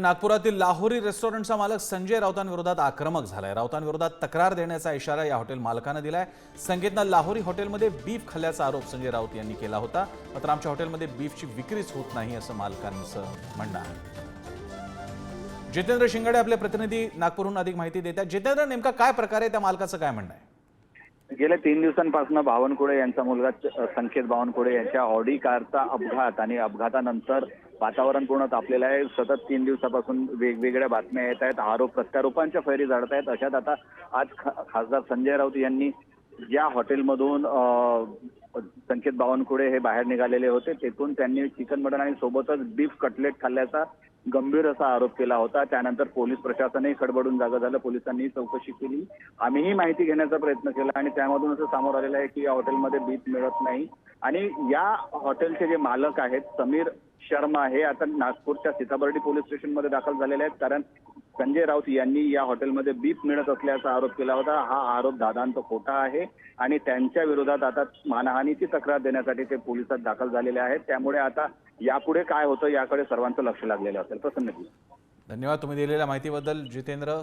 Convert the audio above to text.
नागपुरातील लाहोरी रेस्टॉरंटचा मालक संजय राऊतांविरोधात आक्रमक झालाय. राऊतांविरोधात तक्रार देण्याचा इशारा या हॉटेल मालकानं दिलाय. संकेतनं लाहोरी हॉटेलमध्ये बीफ खाल्ल्याचा आरोप संजय राऊत यांनी केला होता. मात्र आमच्या हॉटेलमध्ये बीफची विक्रीच होत नाही असं मालकांचं म्हणणं आहे. जितेंद्र शिंगाडे आपले प्रतिनिधी नागपूरहून अधिक माहिती देतात. जितेंद्र नेमका काय प्रकार आहे त्या मालकाचं काय म्हणणं आहे? गेल्या तीन दिवसांपासून बावनकुळे यांचा मुलगा संकेत बावनकुळे यांच्या ऑडी कारचा अपघात आणि अपघातानंतर वातावरण पूर्ण तापलेलं आहे. सतत तीन दिवसापासून वेगवेगळ्या बातम्या येत आहेत. आरोप प्रत्यारोपांच्या फैरी झडत आहेत. अशात आता आज खासदार संजय राऊत यांनी ज्या हॉटेलमधून संकेत बावनकुळे हे बाहेर निघालेले होते. तेथून त्यांनी चिकन मटन आणि सोबतच बीफ कटलेट खाल्ल्याचा गंभीर असा आरोप केला होता. त्यानंतर पोलीस प्रशासनही खडबडून जागा झालं. पोलिसांनी चौकशी केली. आम्हीही माहिती घेण्याचा प्रयत्न केला आणि त्यामधून असं समोर आलेलं आहे की या हॉटेलमध्ये बीफ मिळत नाही. आणि या हॉटेलचे जे मालक आहेत समीर शर्मा हे आता नागपूरच्या सीताबर्डी पोलीस स्टेशनमध्ये दाखल झालेले आहेत. कारण संजय राऊत यांनी या हॉटेलमध्ये बीप मिळत असल्याचा आरोप केला होता. हा आरोप दादांत खोटा आहे आणि त्यांच्या विरोधात आता मानहानीची तक्रार देण्यासाठी ते पोलिसात दाखल झालेले आहेत. त्यामुळे आता यापुढे काय होतं याकडे सर्वांचं लक्ष लागलेलं असेल. प्रसन्न धन्यवाद तुम्ही दिलेल्या माहितीबद्दल जितेंद्र.